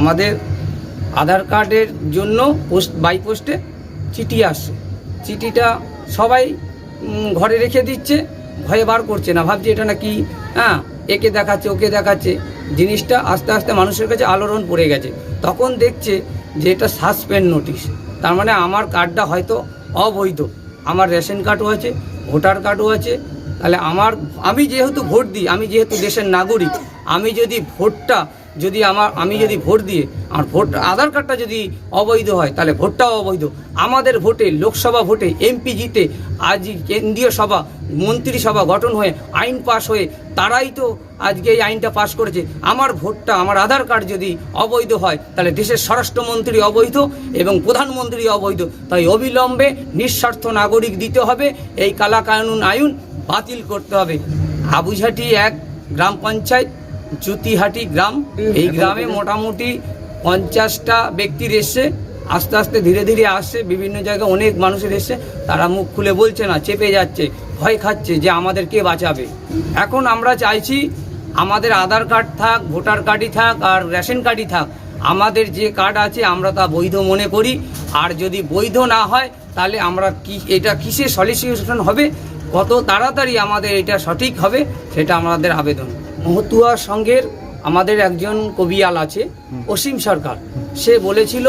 আমাদের আধার কার্ডের জন্য পোস্ট বাই পোস্টে চিঠি আসছে। চিঠিটা সবাই ঘরে রেখে দিচ্ছে, ভয়ে বার করছে না। ভাবছে এটা নাকি হ্যাঁ একে দেখাচ্ছে, ওকে দেখাচ্ছে। জিনিসটা আস্তে আস্তে মানুষের কাছে আলোড়ন পড়ে গেছে। তখন দেখছে যে এটা সাসপেন্ড নোটিশ। তার মানে আমার কার্ডটা হয়তো অবৈধ। আমার রেশন কার্ডও আছে, ভোটার কার্ডও আছে। তাহলে আমার, আমি যেহেতু ভোট দিই, আমি যেহেতু দেশের নাগরিক, আমি যদি ভোটটা যদি আমার, আমি যদি ভোট দিয়ে আমার ভোট, আধার কার্ডটা যদি অবৈধ হয়, তাহলে ভোটটাও অবৈধ। আমাদের ভোটে, লোকসভা ভোটে এমপি জিতে আজ কেন্দ্রীয় সভা মন্ত্রিসভা গঠন হয়ে, আইন পাশ হয়ে, তারাই তো আজকে এই আইনটা পাশ করেছে। আমার ভোটটা, আমার আধার কার্ড যদি অবৈধ হয়, তাহলে দেশের স্বরাষ্ট্রমন্ত্রী অবৈধ এবং প্রধানমন্ত্রী অবৈধ। তাই অবিলম্বে নিঃস্বার্থ নাগরিক দিতে হবে, এই কালা কানুন আইন বাতিল করতে হবে। আবুঝাটি এক, গ্রাম পঞ্চায়েত। জুতিহাটি গ্রাম। এই গ্রামে মোটামুটি পঞ্চাশটা ব্যক্তির এসছে। আস্তে আস্তে ধীরে ধীরে আসছে বিভিন্ন জায়গায় অনেক মানুষের এসছে। তারা মুখ খুলে বলছে না চেপে যাচ্ছে ভয় খাচ্ছে যে আমাদের কে বাঁচাবে। এখন আমরা চাইছি আমাদের আধার কার্ড থাক ভোটার কার্ডই থাক আর রেশন কার্ডই থাক। আমাদের যে কার্ড আছে আমরা তা বৈধ মনে করি। আর যদি বৈধ না হয় তাহলে আমরা কি এটা কিসে সলিসিউশন হবে? কত তাড়াতাড়ি আমাদের এটা সঠিক হবে সেটা আমাদের আবেদন। মহতুয়া সংঘের আমাদের একজন কবিয়াল আছে, অসীম সরকার। সে বলেছিল,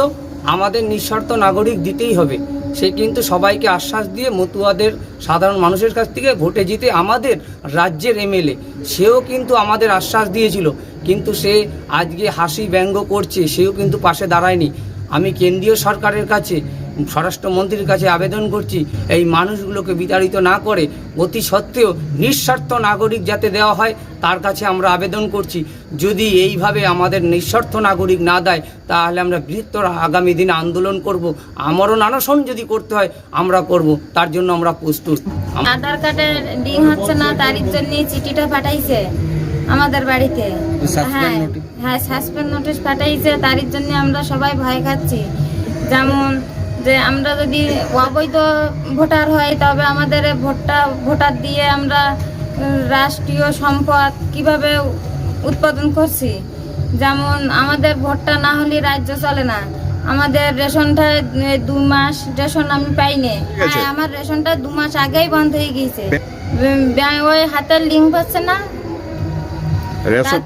আমাদের নিঃস্বার্থ নাগরিক দিতেই হবে। সে কিন্তু সবাইকে আশ্বাস দিয়ে মতুয়াদের সাধারণ মানুষের কাছ থেকে ভোটে জিতে আমাদের রাজ্যের এমএলএ, সেও কিন্তু আমাদের আশ্বাস দিয়েছিল। কিন্তু সে আজকে হাসি ব্যঙ্গ করছে, সেও কিন্তু পাশে দাঁড়ায়নি। আমি কেন্দ্রীয় সরকারের কাছে স্বরাষ্ট্রমন্ত্রীর কাছে আবেদন করছি এই মানুষগুলোকে বিতাড়িত না করে অতি সত্ত্বেও নিঃস্বার্থ নাগরিক যাতে দেওয়া হয় তার কাছে আমরা আবেদন করছি। যদি এইভাবে আমাদের নিঃস্বার্থ নাগরিক না দেয় তাহলে আমরা বৃহত্তর আগামী দিনে আন্দোলন করব। আমরণ অনশন যদি করতে হয় আমরা করব। তার জন্য আমরা প্রস্তুত। আধার কার্ডের লিঙ্ক হচ্ছে না তার জন্য চিঠিটা পাঠাইছে আমাদের বাড়িতে। হ্যাঁ হ্যাঁ সাসপেন্ড নোটিশ পাঠাইছে তার জন্য আমরা সবাই ভয় খাচ্ছি। যেমন যে আমরা যদি অবৈধ ভোটার হই তবে আমাদের ভোটটা ভোটার দিয়ে আমরা রাষ্ট্রীয় সম্পদ কীভাবে উৎপাদন করছি? যেমন আমাদের ভোটটা না হলে রাজ্য চলে না। আমাদের রেশনটা দু মাস রেশন আমি পাইনি। হ্যাঁ আমার রেশনটা দু মাস আগেই বন্ধ হয়ে গিয়েছে। ওই হাতের লিঙ্ক পাচ্ছে না? তার-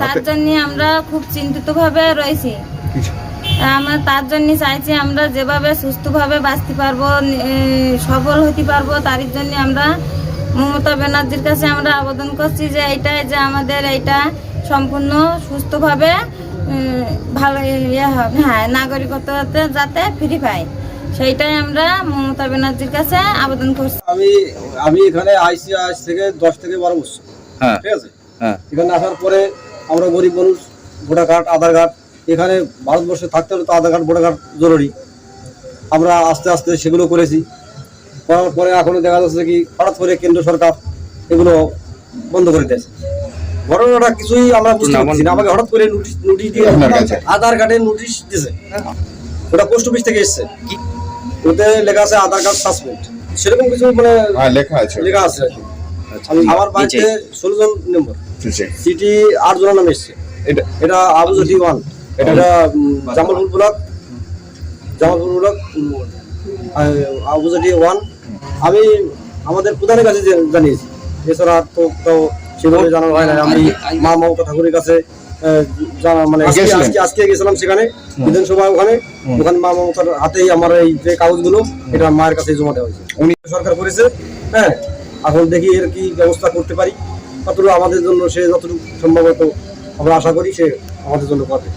তার জন্য আমরা খুব চিন্তিত ভাবে রয়েছি আমরা তার জন্য চাইছি আমরা যেভাবে সুস্থভাবে বাঁচতে পারব সফল হতে পারব তার জন্য আমরা মমতা ব্যানার্জির কাছে আমরা আবেদন করছি যে এইটাই যে আমাদের এইটা সম্পূর্ণ সুস্থভাবে ভালো ইয়ে হবে হ্যাঁ নাগরিকত্বতে যাতে ফ্রি পায় সেইটাই আমরা মমতা ব্যানার্জির কাছে আবেদন করছি। আমি আমি এখানে আইসি আজ থেকে দশ থেকে বারো বছর হ্যাঁ। ঠিক আছে? হ্যাঁ। এখানে আসার পরে আমরা গরিব মানুষ ভোটার কার্ড আধার কার্ড এখানে ভারতবর্ষে থাকতে হলে তো আধার কার্ড ভোটার কার্ড জরুরি। আমরা আস্তে আস্তে সেগুলো করেছি। করার পরে এখনও দেখা যাচ্ছে কি হঠাৎ করে কেন্দ্র সরকার এগুলো বন্ধ করে দিয়েছে। ঘটনাটা কিছুই আমরা বুঝতে পারছি না। আমাকে হঠাৎ করে নোটিশ নোটিশ দিয়ে আধার কার্ডে নোটিশ দিয়েছে ওটা পোস্ট অফিস থেকে এসছে। ওতে লেখা আছে আধার কার্ড সাসপেন্ড সেরকম কিছু মানে হ্যাঁ লেখা আছে লেখা আছে কি। আমি আমার বাড়িতে ষোলো জন নম্বর। সিটি আট জনের নামে এসছে। এটা এটা আবুজটি ওয়ান। এটা জামালপুর ব্লক জামালপুর ব্লক আবুজটি ওয়ান আমি আমাদের প্রধানের কাছে জানিয়েছি এছাড়া তো তো সেভাবে জানানো হয় না। আমি মা মমতা ঠাকুরের কাছে মানে আজকে আজকে গেছিলাম সেখানে বিধানসভা ওখানে। ওখানে মা মমতার হাতেই আমার এই যে কাগজগুলো এটা মায়ের কাছে জমা দেওয়া হয়েছে। উনি সরকার করেছে হ্যাঁ। এখন দেখি এর কি ব্যবস্থা করতে পারি। কতটুকু আমাদের জন্য সে যতটুকু সম্ভবত আমরা আশা করি সে আমাদের জন্য করবে।